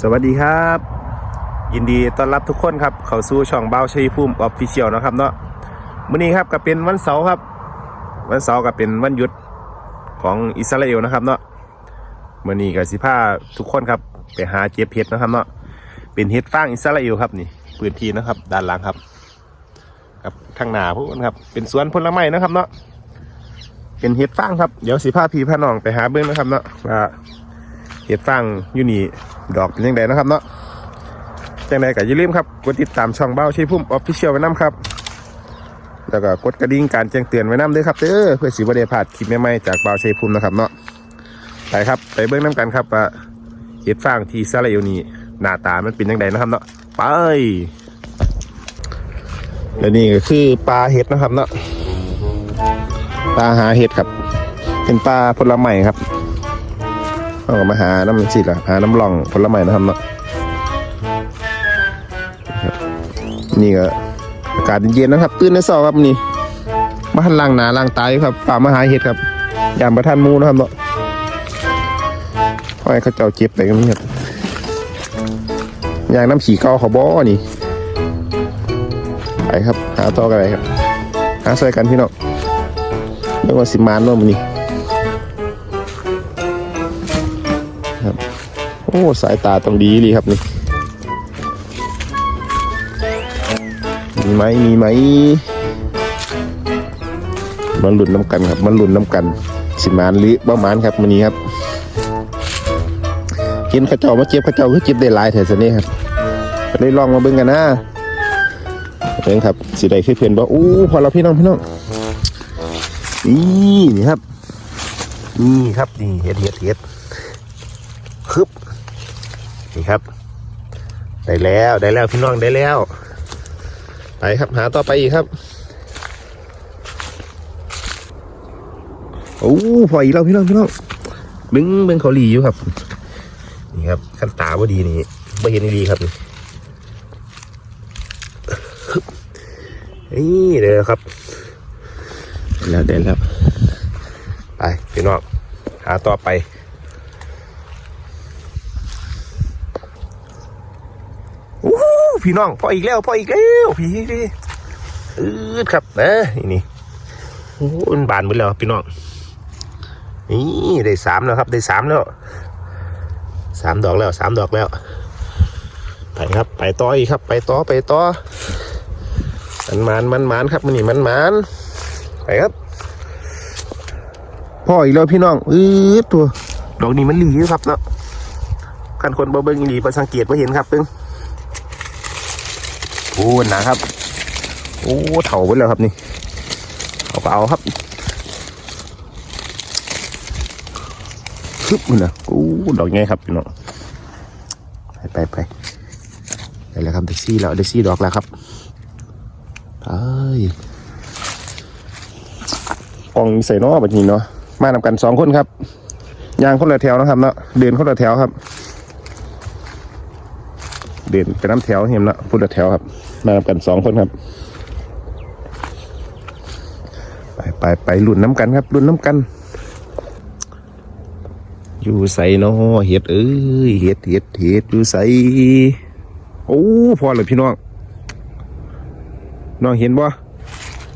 สวัสดีครับ ยินดีต้อนรับทุกคนครับ เข้าสู่ช่องเบาชัยภูมิออฟฟิเชียลนะครับเนาะมื้อนี้ครับก็เป็นวันเสาร์ครับ วันเสาร์ก็เป็นวันหยุดของอิสราเอลนะครับเนาะมื้อนี้ก็สิพาทุกคนครับ ไปหาเจ็บเห็ดนะครับเนาะเป็นเห็ดฟางอิสราเอลครับนี่พื้นที่นะครับ ด้านหลังครับครับข้างหน้าพวกนครับเป็นสวนผลไม้นะครับเนาะเป็นเห็ดฟางครับเดี๋ยวสิพาพี่พาน้องไปหาเบิ้งนะครับเนาะว่า เห็ดฟางอยู่นี่ดอกเป็นยังไงนะครับเนาะจังใดก็อย่าลืมครับกดติดตามช่องเบ้าช้พุ่มออฟฟิเชียลไว้น้ำครับ แล้วก็กดกระดิ่งการแจ้งเตือนไว้น้ำด้วยครับเด้อเพื่อสิบได้พลาดคลิปใหม่ๆจากเบ้าช้พุ่มนะครับเนาะไปครับไปเบิ้งน้ำกันครับว่าเห็ดฟางที่ซาลาเอลนี่หน้าตามันเป็นยังไงนะครับเนาะไปและนี่ก็คือปลาเห็ดนะครับเนาะปลาหาเห็ดครับ เป็นปลาผลไม้ครับ เอามาหาน้ำสิละหาน้ำหล่องผลไม้นะครับเนาะนี่ก็อากาศเย็นๆนะครับ ตื่นในเสาครับนี่มาหันล่างหนาล่างตายครับป่ามาหาเห็ดครับยามประทานมูนะครับเนาะห้อยเขาเจ้าเจ็บไปกันนี่ครับยางน้ำขี่เกาเขาบ่อนี่ไปครับ หาต่อกันไปครับ หาใส่กันพี่น้องเรียกว่าสิมานเนาะมันนี่ อ้สายตาต้องดีเลยครับนี่มีไหมมีไหมมันหลุดน้ำกันครับ มันหลุดน้ำกัน สิมานหรือบ้ามานครับมันนี้ครับเห็นข้าเจ้ามาเก็บข้าเจ้าก็เก็บได้หลายแถวนี้ครับก็เลยลองมาเบิ่งกันนะเบิ่งครับสิได้คือเพื่อนบ่อู้พอเราพี่น้องพี่น้องนี่นี่ครับนี่ครับนี่เห็ดเห็ดเห็ดคึบ นี่ครับ ได้แล้วได้แล้วพี่น้องได้แล้ว ไปครับหาต่อไปอีกครับโอ้พออีกแล้วพี่น้องพี่น้องบึ้งเบึ้งเขาหลีอยู่ครับ นี่ครับขั้นตาว่าดีนี่ไม่เห็นดีครับนี่เดี๋ยวครับได้แล้วได้แล้วไปพี่น้องหาต่อไป อู้หู พี่น้องพออีกแล้วพออีกแล้วพี่ดิอืดครับนะนี่นี่โอ้นบานหมดแล้วพี่น้องนี่ได้สามแล้วครับ ได้สามแล้วสามดอกแล้วสามดอกแล้วไปครับ ไปต่ออีกครับ ไปต่อไปต่อมันมันมันมันครับมันนี่มันมันไปครับพ่ออีกแล้วพี่น้องอืดตัวดอกนี้มันหลีครับเนาะกันคนบ่เบิ่งอีหลีบ่สังเกตบ่เห็นครับเพิ่ง โอ้หนาครับ โอ้เถาไปแล้วครับนี่เอาก็เอาครับฮึบมันนะโอ้ดอกไงครับพี่น้องไปไปไปได้แล้วครับได้ซี่แล้วได้ซี่ดอกแล้วครับไปกองใส่นอแบบนี้เนาะมานำกันสองคนครับยางคนละแถวนะครับเนาะเดินคนละแถวครับ เดินไปน้ำแถวเห็นละพุทธแถวครับ มากันสองคนครับ ไปไปไปลุ่นน้ำกันครับลุ่นน้ำกัน อยู่ใส่นอเห็ดเอ้ยเห็ดเห็ดเห็ดอยู่ใส่โอ้พอเลยพี่น้องน้องเห็นบ่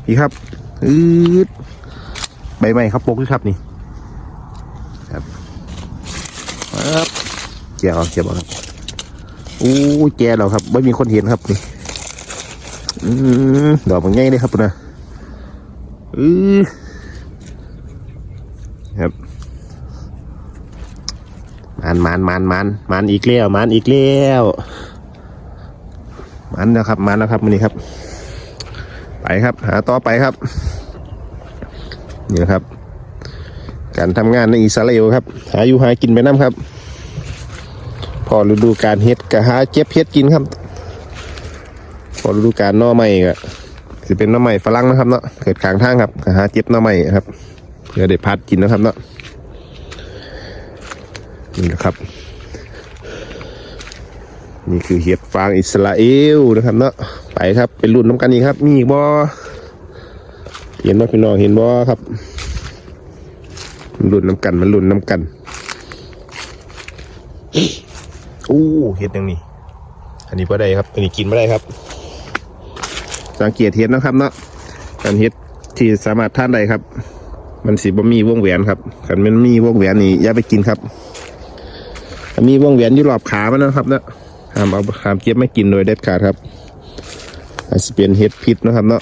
พี่ครับอืดใบไม้ครับปกด้วยครับนี่ครับครับเกี่ยวเกี่ยวครับ อ้ยแกแล้วครับไม่มีคนเห็นครับนี่อดอกมันง่ายเลยครับนะอือครับมันมันมันมันมันอีกแล้วมันอีกแล้วมันนะครับมันนะครับมันนี่ครับ ไปครับ หาต่อไปครับนี่นะครับ การทำงานในอิสราเอลครับ หาอยู่หากินไปน้ำครับ พอฤดูการเฮ็ดก็หาเจ็บเฮ็ดกินครับ พอฤดูการน่อใหม่ก็จะเป็นน่อใหม่ฝรั่งนะครับเนาะเกิดขางทางครับก็หาเจ็บน่อใหม่ครับเพื่อได้พัดกินนะครับเนาะนี่นะครับ นี่คือเห็ดฟางอิสราเอลนะครับเนาะไปครับเป็นรุ่นน้ำกันอีกครับ มีอีกบ่เห็นบ่พี่น้องเห็นบ่ครับรุ่นน้ำกันมันรุ่นน้ำกัน อู้เห็ดย่างนี้อันนี้บ่ได้ครับ อันนี้กินไม่ได้ครับ สังเกตเห็ดนะครับเนาะการเห็ดที่สามารถทานได้ครับ มันสีบ่มีวงแหวนครับคันมันมีวงแหวนนี่อย่าไปกินครับมีวงแหวนอยู่รอบขามันนะครับเนาะห้ามเอาห้ามเก็บไม่กินโดยเด็ดขาดครับอาจจะเป็นเห็ดพิษนะครับเนาะ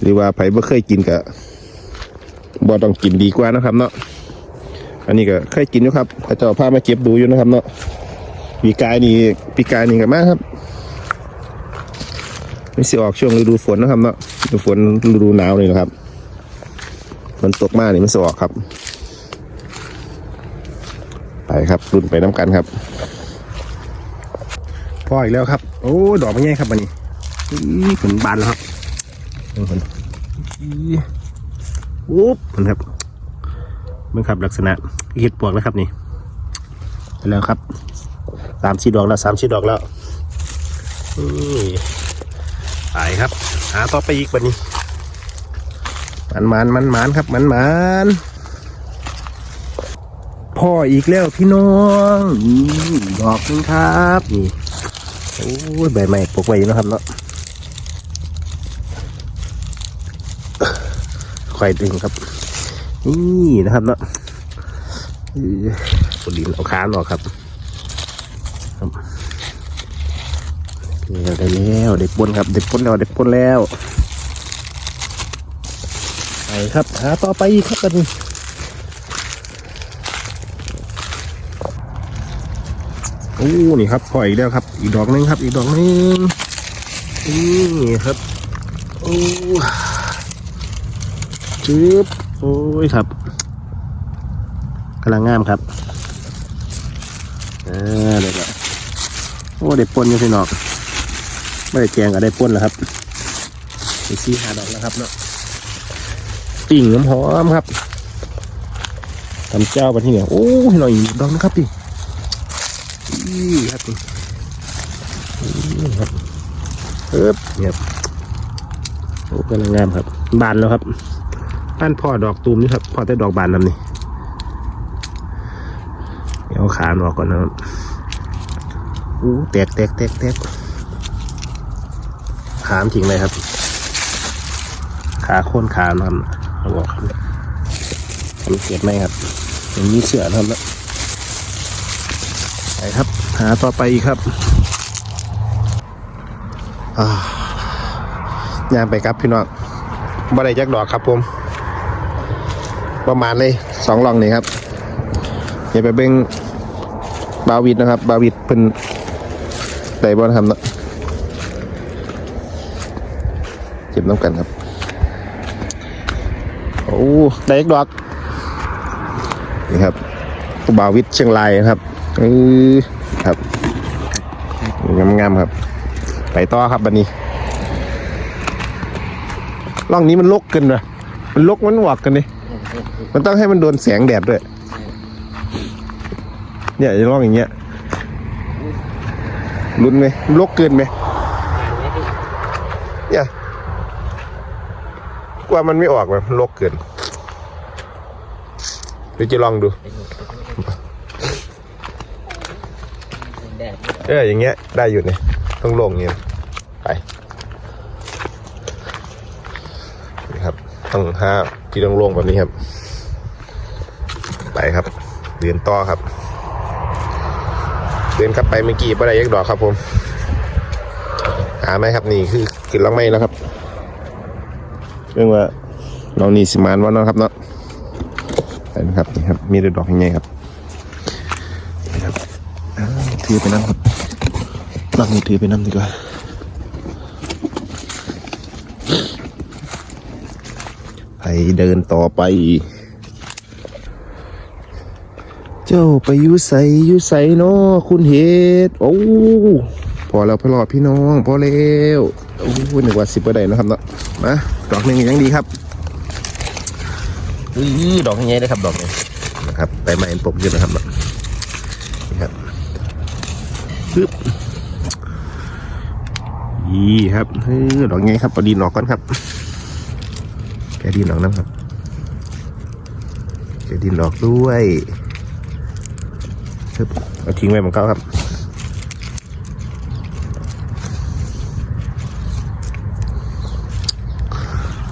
หรือว่าไผบ่เคยกินก็บ่ต้องกินดีกว่านะครับเนาะ อันนี้ก็เคยกินอยู่ครับพระเจ้าพามาเก็บดูอยู่นะครับ เนาะปีกายนี่ปีกายนี่ก็มาครับไม่สิออกช่วงฤดูฝนนะครับเนาะฤดูฝนฤดูหนาวนี่นะครับฝนตกมากนี่มันสิออกครับ ไปครับรุ่นไปน้ำกันครับพ่ออีกแล้วครับ โอ้ดอกมันใหญ่ครับวันนี้อีผลบานแล้วครับเบิ่งผลอีอุ๊บผลครับ เบิ่งครับลักษณะเห็ดปวกนะครับนี่แล้วครับสามชีดอกแล้วสามชีดอกแล้วไปครับ หาต่อไปอีกบันนี้มันมันมันมันครับมันมันพ่ออีกแล้วพี่น้องนี่ดอกนึงครับนี่โอ้ยใบไม้ปกไว้อยู่นะครับเนาะค่อยดึงครับ นี่นะครับเนาะเออปดินเอาค้านออกครับครับแล้วได้แล้วเด็กปนครับเด็กปนแล้วเด็กปนแล้วไปครับหาต่อไปครับกันโอ้นี่ครับปล่อยอีกแล้วครับ อีกดอกหนึงครับ อีกดอกหนึงนี่ครับโอ้จึ๊บ โอ้ยครับกำลังงามครับอ่าเด็กละโอ้เด็กปนอยู่ที่นอกไม่ได้แกงก็ได้ป้นแล้วครับไปซีหาดอกแล้วครับเนาะปิ่งน้ำหอมครับทำเจ้าไปที่เนี่ยโอ้ยหน่อยดอกนะครับดินี่ครับดิครับเอ๊บเนี่ยบโอ้กำลังงามครับบานแล้วครับ บ้นพ่อดอกตูมนี่ครับพ่อแต่ดอกบานนำนี่เอาขาหนออกก่อนนะครับอู้แตกแตกแตกแตกขามทิ้งเลยครับ ขาโค่นขามนะครับเอาบอกครับทำเก็บไหมครับอย่างนี้เสือนะครับแล้วไปครับ หาต่อไปอีกครับอ่ายางไปครับพี่น้องบ่ได้จักดอกครับผม ประมาณเลยสองลองนี่ครับอย่าไปเบ่งบาวิดนะครับ บาวิดเป็นไดบอลทำเนาะเก็บน้ำกันครับ โอ้ได้อีกดอกนี่ครับบาวิทเชียงรายนะครับเออครับงามๆครับ ไปต่อครับบันนี้ร่องนี้มันลกเกันนะมันลกมันหวกกันนี่ มันต้องให้มันโดนแสงแดดด้วย เนี่ยจะร่องอย่างเงี้ยรุนไหมมันลกเกินไหมเนี่ยกว่ามันไม่ออกแบบลกเกินเดี๋ยวจะลองดู เอออย่างเงี้ยได้อยู่เนี่ยต้องลงอย่างเงี้ยไปนี่ครับ ต้องห้าที่ต้องลงแบบนี้ครับ ไปครับ เดินต่อครับ เดินครับไปเมื่อกี้บ่ได้ยักดอกครับผมหาไหมครับนี่คือขึ้นลังไม่แล้วครับเรื่องว่าน้องนี่สิมานว่าเนาะครับเนาะไปนะครับนี่ครับ มีดอกยังไงครับนี่ครับถือไปนั่งครับนั่งถือไปนั่งดีกว่า ไปเดินต่อไป เจ้าไปอยุใสอยุใสเนาะคุณเฮ็ดโอ้พอแล้วพอรอดพี่น้องพอแล้วโอ้นึกว่าสิบประเดนะครับเนาะมาดอกหนึ่งยังดีครับอุ้ยดอกยังไงนะครับดอกนี้นะครับไปมาเอ็นปกเยอะนะครับเนาะนี่ครับปึ๊บยี่ครับเฮ้ยดอกยังไงครับปดีนออกก่อนครับ แกดีนออกน้ำครับแกดีนออกด้วยเอาทิ้งไว้เหมือนเก่าครับ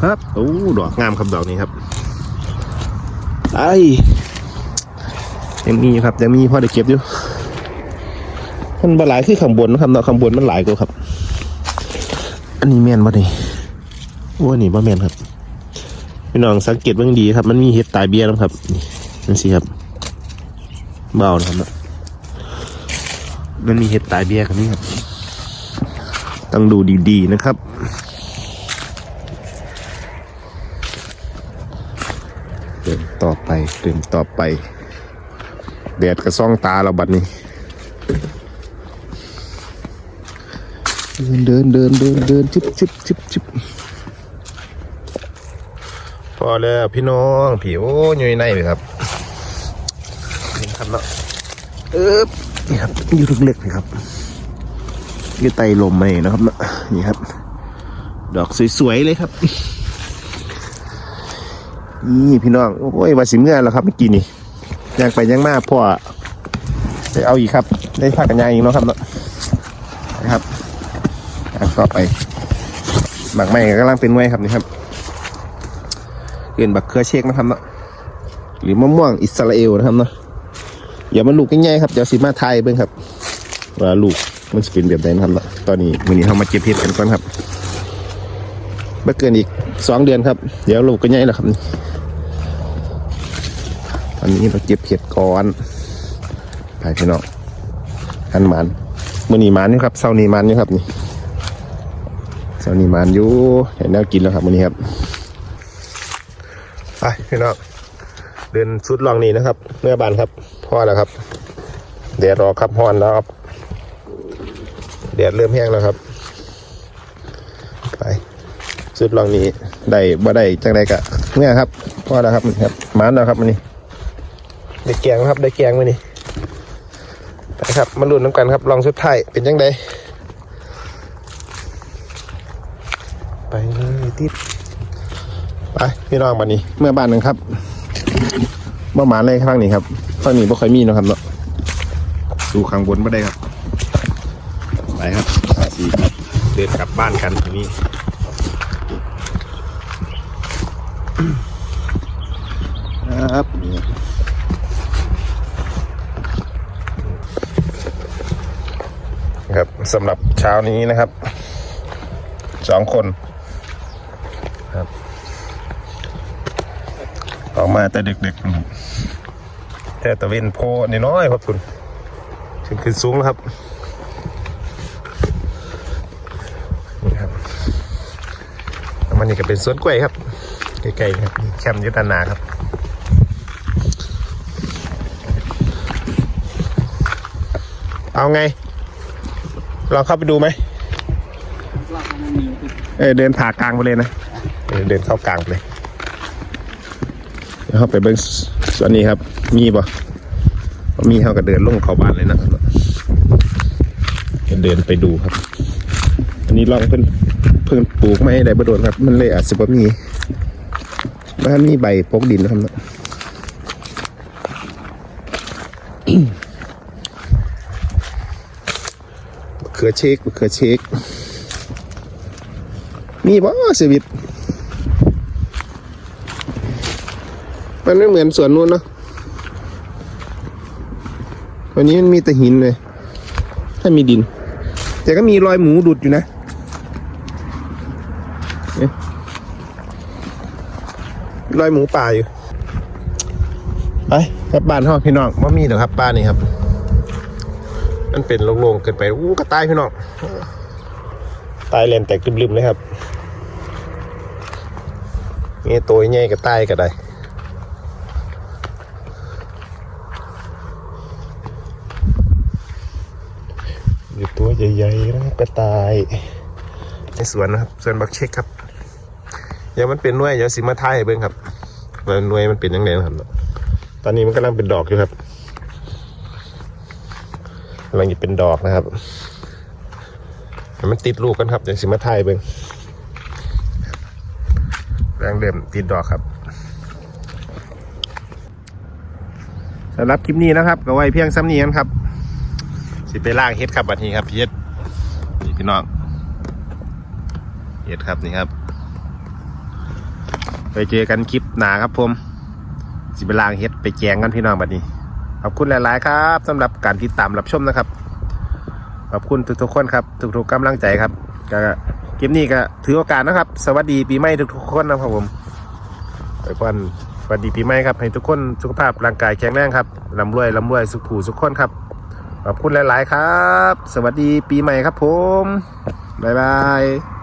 ครับโอ้ดอกงามครับดอกนี้ครับไอยังมีอยู่ครับยังมีพ่อได้เก็บอยู่มันบหลายคือข้างบนนะครับเนาะข้างบนมันหลายกว่าครับ อันนี้แมนบ่นี่ว่านี่บ่แมนครับ พี่น้องสังเกตเบิ่งดีครับ มันมีเห็ดตายเบี้ยนะครับนี่นั่นสิครับเบานะครับนะมันมีเห็ดตายเบี้ยครับนี่ครับต้องดูดีๆนะครับเดินต่อไปเดินต่อไปแดดกระซ่องตาเราบัดนี้ เดินเดินเดินเดินชิบชิบชิบชิบ พอแล้วพี่น้องผิวอยู่ในเลยครับนี่ครับเนาะเอ๊บนี่ครับอยู่เล็กๆเลยครับอยู่ไตลมมาเองนะครับเนาะนี่ครับ ดอกสวยๆเลยครับนี่พี่น้องโอ้ยมาสิเมื่อแล้วครับเมื่อกี้นี่ยังไปยังมาพ่อไปเอาอีกครับ ได้พักกันยางอีกเนาะครับเนาะนะครับอะต่อไปหมักไม้กำลังเป็นไว้ครับนี่ครับ เกินบักเครือเชกนะครับเนาะหรือมะม่วงอิสราเอลนะครับเนาะอย่ามันลูกง่ายๆครับเดี๋ยวสิมาไทยเบิ่งครับว่าลูกมันจะเป็นแบบไหนนะครับเนาะตอนนี้วันนี้เรามาเก็บเห็ดกันก่อนครับไม่เกินอีกสองเดือนครับ เดี๋ยวลูกก็ใหญ่แล้วครับนี่ตอนนี้เราเก็บเห็ดก่อนไปพี่น้องหันหมันมื่อนี้หมันอยู่ครับเสาร์นี้หมันอยู่ครับนี่เสาร์นี้หมันอยู่เห็นแนวกินแล้วครับมื่อนี้ครับ ไปพี่น้องเดินสุดลองนี้นะครับเมื่อบานครับพ่อแล้วครับแดดรอครับฮ้อนแล้วครับแดดเริ่มแห้งแล้วครับ ไปสุดลองนี้ได้บ่ได้จังใดกะเมื่อครับพ่อแล้วครับนี่ครับมันแล้วครับมื่อนี้ได้แกงครับได้แกงมานี่ไปครับมาลุ้นน้ำกันครับลองสุดท้ายเป็นยังไงไปเลยติด ไปพี่น้องบันนี้ เมื่อบ้านหนึ่งครับเมื่อหมาเลยข้างนี้ครับข้างนี้บ่ค่อยมีเนาะครับเนาะดูข้างบนไม่ได้ครับไปครับสี่ครับเดินกลับบ้านกันทีนี้ครับนี่ครับสำหรับเช้านี้นะครับสองคนครับ ออกมาแต่เด็กๆนะครับแต่ตะเวนโพน้อยๆครับคุณขึ้นขึ้นสูงแล้วครับนี่ครับแล้วมันนี่ก็เป็นสวนกล้วยครับใกล้ๆครับแคมป์ยุทธนาครับเอาไง ลองเข้าไปดูไหม เออเดินผ่ากลางไปเลยนะเออเดินเข้ากลางไปเลย เข้าไปเบิ้งส่วนนี้ครับ มีบ่มีเขาก็เดินลงเขาบ้านเลยนะเดินไปดูครับ อันนี้ลองเพิ่นเพิ่นปลูกไม่ได้บ่โดนครับ มันเลยอาจจะบ่มีบ้านมีใบปกดินนะครับเนะเขือเชกเขือเชกมีบ่สวิต มันไม่เหมือนสวนนู้นเนาะวันนี้มันมีแต่หินเลย ถ้ามีดิน แต่ก็มีรอยหมูดุดอยู่นะรอยหมูป่าอยู่ ไปกลับบ้านพ่อพี่น้องว่ามีเหรอครับป้านี่ครับ มันเป็นโล่งๆเกินไป อู้ก็ตายพี่น้อง ตายเลนแตกลืมๆเลยครับนี่ตัวใหญ่ก็ตายก็ได้ อยู่ตัวให ญ่ๆนะครับก็ตายในสวนนะครับสวนบักเช็คครับยังมันเป็นหน่วยเดี๋ยวสิมาทายเบิ่งครับว่าหน่วยมันเป็นยังไงนะครับ ตอนนี้มันกำลังเป็นดอกอยู่ครับกำลังจะเป็นดอกนะครับมันติดลูกกันครับอย่างสิมาไทยเบิ้งแรงเดิมติดดอกครับสำหรับคลิปนี้นะครับ ก็ไว้เพียงซ้ำนี้กันครับ สิไปล่างเฮ็ดครับวันนี้ครับเฮ็ด พี่น้องเฮ็ดครับนี่ครับ ไปเจอกันคลิปหนาครับผม สิไปล่างเฮ็ดไปแกงกันพี่น้องบัดนี้ ขอบคุณหลาย ๆ ครับสำหรับการติดตามรับชมนะครับ ขอบคุณทุกๆคนครับ ทุกๆกำลังใจครับก็คลิปนี้ก็ถือโอกาสนะครับ สวัสดีปีใหม่ทุกๆคนนะครับผมไปพรสวัสดีปีใหม่ครับ ให้ทุกคนสุขภาพร่างกายแข็งแรงครับร่ำรวยร่ำรวยสุขผูสุขคนครับ ขอบคุณหลาย ๆ ครับ สวัสดีปีใหม่ครับผม บ๊ายบาย